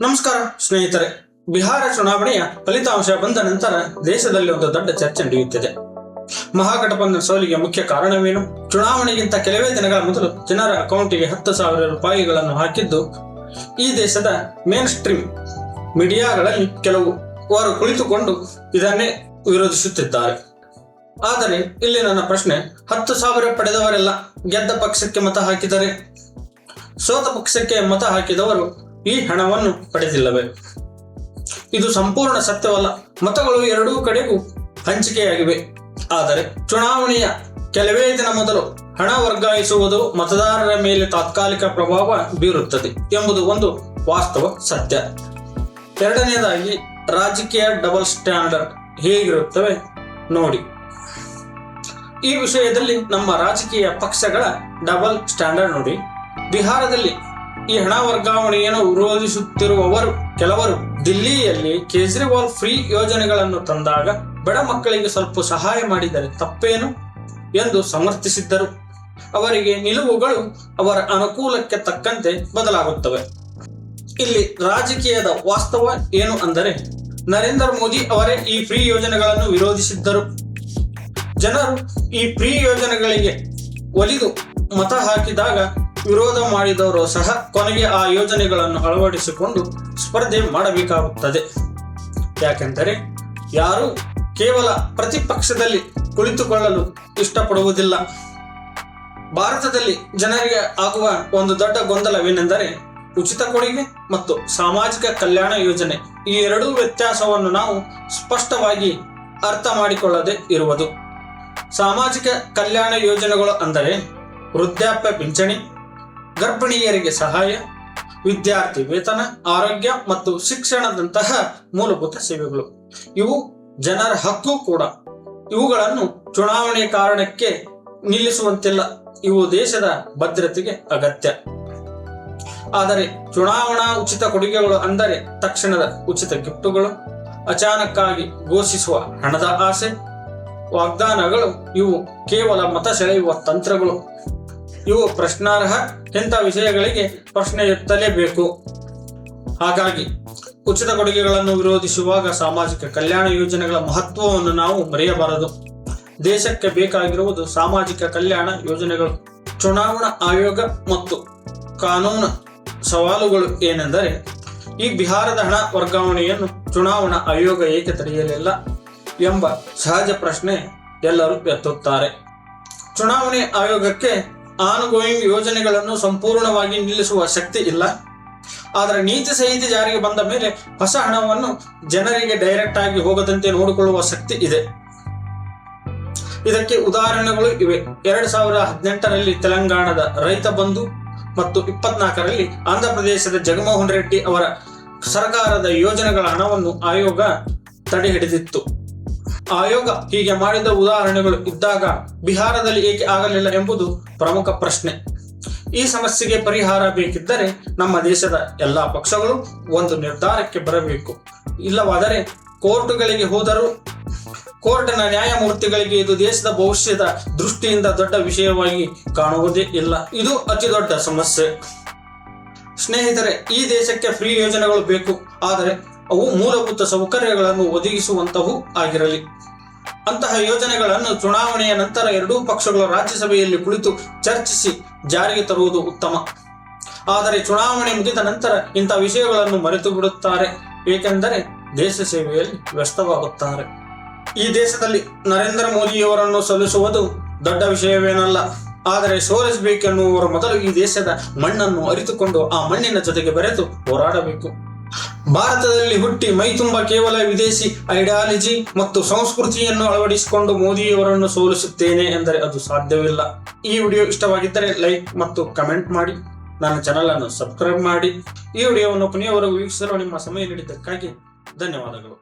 ನಮಸ್ಕಾರ, ಸ್ನೇಹಿತರೆ. ಬಿಹಾರ ಚುನಾವಣೆಯ ಫಲಿತಾಂಶ ಬಂದ ನಂತರ ದೇಶದಲ್ಲಿ ಒಂದು ದೊಡ್ಡ ಚರ್ಚೆ ನಡೆಯುತ್ತಿದೆ. ಮಹಾಗಠಬಂಧನ್ ಸೋಲಿಗೆ ಮುಖ್ಯ ಕಾರಣವೇನು? ಚುನಾವಣೆಗಿಂತ ಕೆಲವೇ ದಿನಗಳ ಮೊದಲು ಜನರ ಅಕೌಂಟಿಗೆ ಹತ್ತು ಸಾವಿರ ರೂಪಾಯಿಗಳನ್ನು ಹಾಕಿದ್ದು, ಈ ದೇಶದ ಮೇನ್ ಸ್ಟ್ರೀಮ್ ಮೀಡಿಯಾಗಳಲ್ಲಿ ಕೆಲವು ವಾರು ಕುಳಿತುಕೊಂಡು ಇದನ್ನೇ ವಿರೋಧಿಸುತ್ತಿದ್ದಾರೆ. ಆದರೆ, ಇಲ್ಲಿ ನನ್ನ ಪ್ರಶ್ನೆ, ಹತ್ತು ಸಾವಿರ ಪಡೆದವರೆಲ್ಲ ಗೆದ್ದ ಪಕ್ಷಕ್ಕೆ ಮತ ಹಾಕಿದರೆ? ಸೋತ ಪಕ್ಷಕ್ಕೆ ಮತ ಹಾಕಿದವರು ಈ ಹಣವನ್ನು ಪಡೆದಿಲ್ಲವೇ? ಇದು ಸಂಪೂರ್ಣ ಸತ್ಯವಲ್ಲ. ಮತಗಳು ಎರಡೂ ಕಡೆಗೂ ಹಂಚಿಕೆಯಾಗಿವೆ. ಆದರೆ ಚುನಾವಣೆಯ ಕೆಲವೇ ದಿನ ಮೊದಲು ಹಣ ವರ್ಗಾಯಿಸುವುದು ಮತದಾರರ ಮೇಲೆ ತಾತ್ಕಾಲಿಕ ಪ್ರಭಾವ ಬೀರುತ್ತದೆ ಎಂಬುದು ಒಂದು ವಾಸ್ತವ ಸತ್ಯ. ಎರಡನೆಯದಾಗಿ ರಾಜಕೀಯ ಡಬಲ್ ಸ್ಟ್ಯಾಂಡರ್ಡ್ ಹೇಗಿರುತ್ತವೆ ನೋಡಿ. ಈ ವಿಷಯದಲ್ಲಿ ನಮ್ಮ ರಾಜಕೀಯ ಪಕ್ಷಗಳ ಡಬಲ್ ಸ್ಟ್ಯಾಂಡರ್ಡ್ ನೋಡಿ. ಬಿಹಾರದಲ್ಲಿ ಈ ಹಣ ವರ್ಗಾವಣೆಯನ್ನು ವಿರೋಧಿಸುತ್ತಿರುವವರು ಕೆಲವರು ದಿಲ್ಲಿಯಲ್ಲಿ ಕೇಜ್ರಿವಾಲ್ ಫ್ರೀ ಯೋಜನೆಗಳನ್ನು ತಂದಾಗ ಬಡ ಮಕ್ಕಳಿಗೆ ಸ್ವಲ್ಪ ಸಹಾಯ ಮಾಡಿದರೆ ತಪ್ಪೇನು ಎಂದು ಸಮರ್ಥಿಸಿದ್ದರು. ಅವರಿಗೆ ನಿಲುವುಗಳು ಅವರ ಅನುಕೂಲಕ್ಕೆ ತಕ್ಕಂತೆ ಬದಲಾಗುತ್ತವೆ. ಇಲ್ಲಿ ರಾಜಕೀಯದ ವಾಸ್ತವ ಏನು ಅಂದರೆ ನರೇಂದ್ರ ಮೋದಿ ಅವರೇ ಈ ಫ್ರೀ ಯೋಜನೆಗಳನ್ನು ವಿರೋಧಿಸಿದ್ದರು. ಜನರು ಈ ಫ್ರೀ ಯೋಜನೆಗಳಿಗೆ ಒಲಿದು ಮತ ಹಾಕಿದಾಗ ವಿರೋಧ ಮಾಡಿದವರು ಸಹ ಕೊನೆಗೆ ಆ ಯೋಜನೆಗಳನ್ನು ಅಳವಡಿಸಿಕೊಂಡು ಸ್ಪರ್ಧೆ ಮಾಡಬೇಕಾಗುತ್ತದೆ. ಯಾಕೆಂದರೆ ಯಾರು ಕೇವಲ ಪ್ರತಿಪಕ್ಷದಲ್ಲಿ ಕುಳಿತುಕೊಳ್ಳಲು ಇಷ್ಟಪಡುವುದಿಲ್ಲ. ಭಾರತದಲ್ಲಿ ಜನರಿಗೆ ಆಗುವ ಒಂದು ದೊಡ್ಡ ಗೊಂದಲವೇನೆಂದರೆ ಉಚಿತ ಕೊಡುಗೆ ಮತ್ತು ಸಾಮಾಜಿಕ ಕಲ್ಯಾಣ ಯೋಜನೆ ಈ ಎರಡೂ ವ್ಯತ್ಯಾಸವನ್ನು ನಾವು ಸ್ಪಷ್ಟವಾಗಿ ಅರ್ಥ ಮಾಡಿಕೊಳ್ಳದೆ ಇರುವುದು. ಸಾಮಾಜಿಕ ಕಲ್ಯಾಣ ಯೋಜನೆಗಳು ಅಂದರೆ ವೃದ್ಧಾಪ್ಯ ಪಿಂಚಣಿ ಗರ್ಭಿಣಿಯರಿಗೆ ಸಹಾಯ, ವಿದ್ಯಾರ್ಥಿ ವೇತನ, ಆರೋಗ್ಯ ಮತ್ತು ಶಿಕ್ಷಣದಂತಹ ಮೂಲಭೂತ ಸೇವೆಗಳು. ಇವು ಜನರ ಹಕ್ಕು ಕೂಡ. ಇವುಗಳನ್ನು ಚುನಾವಣೆ ಕಾರಣಕ್ಕೆ ನಿಲ್ಲಿಸುವಂತಿಲ್ಲ. ಇವು ದೇಶದ ಭದ್ರತೆಗೆ ಅಗತ್ಯ. ಆದರೆ ಚುನಾವಣಾ ಉಚಿತ ಕೊಡುಗೆಗಳು ಅಂದರೆ ತಕ್ಷಣದ ಉಚಿತ ಗಿಫ್ಟುಗಳು, ಅಚಾನಕ್ಕಾಗಿ ಘೋಷಿಸುವ ಹಣದ ಆಸೆ, ವಾಗ್ದಾನಗಳು, ಇವು ಕೇವಲ ಮತ ಸೆಳೆಯುವ ತಂತ್ರಗಳು. ಇವು ಪ್ರಶ್ನಾರ್ಹ ಇಂಥ ವಿಷಯಗಳಿಗೆ ಪ್ರಶ್ನೆ ಎತ್ತಲೇಬೇಕು ಹಾಗಾಗಿ ಉಚಿತ ಕೊಡುಗೆಗಳನ್ನು ವಿರೋಧಿಸುವಾಗ ಸಾಮಾಜಿಕ ಕಲ್ಯಾಣ ಯೋಜನೆಗಳ ಮಹತ್ವವನ್ನು ನಾವು ಮರೆಯಬಾರದು. ದೇಶಕ್ಕೆ ಬೇಕಾಗಿರುವುದು ಸಾಮಾಜಿಕ ಕಲ್ಯಾಣ ಯೋಜನೆಗಳು. ಚುನಾವಣಾ ಆಯೋಗ ಮತ್ತು ಕಾನೂನು ಸವಾಲುಗಳು ಏನೆಂದರೆ, ಈ ಬಿಹಾರದ ಹಣ ವರ್ಗಾವಣೆಯನ್ನು ಚುನಾವಣಾ ಆಯೋಗ ಏಕೆ ತಡೆಯಲಿಲ್ಲ ಎಂಬ ಸಹಜ ಪ್ರಶ್ನೆ ಎಲ್ಲರೂ ಎತ್ತುತ್ತಾರೆ. ಚುನಾವಣೆ ಆಯೋಗಕ್ಕೆ ಆನ್ಗೋಯಿಂಗ್ ಯೋಜನೆಗಳನ್ನು ಸಂಪೂರ್ಣವಾಗಿ ನಿಲ್ಲಿಸುವ ಶಕ್ತಿ ಇಲ್ಲ. ಆದರೆ ನೀತಿ ಸಹಿತಿ ಜಾರಿಗೆ ಬಂದ ಮೇಲೆ ಹೊಸ ಹಣವನ್ನು ಜನರಿಗೆ ಡೈರೆಕ್ಟ್ ಆಗಿ ಹೋಗದಂತೆ ನೋಡಿಕೊಳ್ಳುವ ಶಕ್ತಿ ಇದೆ. ಇದಕ್ಕೆ ಉದಾಹರಣೆಗಳು ಇವೆ. ಎರಡ್ ಸಾವಿರದ ಹದಿನೆಂಟರಲ್ಲಿ ತೆಲಂಗಾಣದ ರೈತ ಬಂಧು ಮತ್ತು ಇಪ್ಪತ್ನಾಲ್ಕರಲ್ಲಿ ಆಂಧ್ರಪ್ರದೇಶದ ಜಗನ್ಮೋಹನ್ ರೆಡ್ಡಿ ಅವರ ಸರ್ಕಾರದ ಯೋಜನೆಗಳ ಹಣವನ್ನು ಆಯೋಗ ತಡೆ ಹಿಡಿದಿತ್ತು ಆಯೋಗ ಹೀಗೆ ಮಾಡಿದ ಉದಾಹರಣೆಗಳು ಇದ್ದಾಗ ಬಿಹಾರದಲ್ಲಿ ಏಕೆ ಆಗಲಿಲ್ಲ ಎಂಬುದು ಪ್ರಮುಖ ಪ್ರಶ್ನೆ. ಈ ಸಮಸ್ಯೆಗೆ ಪರಿಹಾರ ಬೇಕಿದ್ದರೆ ನಮ್ಮ ದೇಶದ ಎಲ್ಲಾ ಪಕ್ಷಗಳು ಒಂದು ನಿರ್ಧಾರಕ್ಕೆ ಬರಬೇಕು. ಇಲ್ಲವಾದರೆ ಕೋರ್ಟ್ಗಳಿಗೆ ಹೋದರೂ ಕೋರ್ಟ್ನ ನ್ಯಾಯಮೂರ್ತಿಗಳಿಗೆ ಇದು ದೇಶದ ಭವಿಷ್ಯದ ದೃಷ್ಟಿಯಿಂದ ದೊಡ್ಡ ವಿಷಯವಾಗಿ ಕಾಣುವುದೇ ಇಲ್ಲ. ಇದು ಅತಿ ದೊಡ್ಡ ಸಮಸ್ಯೆ. ಸ್ನೇಹಿತರೆ, ಈ ದೇಶಕ್ಕೆ ಫ್ರೀ ಯೋಜನೆಗಳು ಬೇಕು. ಆದರೆ ಅವು ಮೂಲಭೂತ ಸೌಕರ್ಯಗಳನ್ನು ಒದಗಿಸುವಂತಹವು ಆಗಿರಲಿ. ಅಂತಹ ಯೋಜನೆಗಳನ್ನು ಚುನಾವಣೆಯ ನಂತರ ಎರಡೂ ಪಕ್ಷಗಳು ರಾಜ್ಯಸಭೆಯಲ್ಲಿ ಕುಳಿತು ಚರ್ಚಿಸಿ ಜಾರಿಗೆ ತರುವುದು ಉತ್ತಮ. ಆದರೆ ಚುನಾವಣೆ ಮುಗಿದ ನಂತರ ಇಂಥ ವಿಷಯಗಳನ್ನು ಮರೆತು ಬಿಡುತ್ತಾರೆ ಏಕೆಂದರೆ ದೇಶ ಸೇವೆಯಲ್ಲಿ ವ್ಯಸ್ತವಾಗುತ್ತಾರೆ. ಈ ದೇಶದಲ್ಲಿ ನರೇಂದ್ರ ಮೋದಿಯವರನ್ನು ಸಲ್ಲಿಸುವುದು ದೊಡ್ಡ ವಿಷಯವೇನಲ್ಲ. ಆದರೆ ಸೋಲಿಸಬೇಕೆನ್ನುವರ ಮೊದಲು ಈ ದೇಶದ ಮಣ್ಣನ್ನು ಅರಿತುಕೊಂಡು ಆ ಮಣ್ಣಿನ ಜೊತೆಗೆ ಬೆರೆತು ಹೋರಾಡಬೇಕು. ಭಾರತದಲ್ಲಿ ಹುಟ್ಟಿ ಮೈತುಂಬ ಕೇವಲ ವಿದೇಶಿ ಐಡಿಯಾಲಜಿ ಮತ್ತು ಸಂಸ್ಕೃತಿಯನ್ನು ಅಳವಡಿಸಿಕೊಂಡು ಮೋದಿಯವರನ್ನು ಸೋಲಿಸುತ್ತೇನೆ ಎಂದರೆ ಅದು ಸಾಧ್ಯವಿಲ್ಲ. ಈ ವಿಡಿಯೋ ಇಷ್ಟವಾಗಿದ್ದರೆ ಲೈಕ್ ಮತ್ತು ಕಮೆಂಟ್ ಮಾಡಿ. ನನ್ನ ಚಾನಲ್ ಅನ್ನು ಸಬ್ಸ್ಕ್ರೈಬ್ ಮಾಡಿ. ಈ ವಿಡಿಯೋವನ್ನು ಕೊನೆಯವರೆಗೂ ವೀಕ್ಷಿಸಲು ನಿಮ್ಮ ಸಮಯ ನೀಡಿದ್ದಕ್ಕಾಗಿ ಧನ್ಯವಾದಗಳು.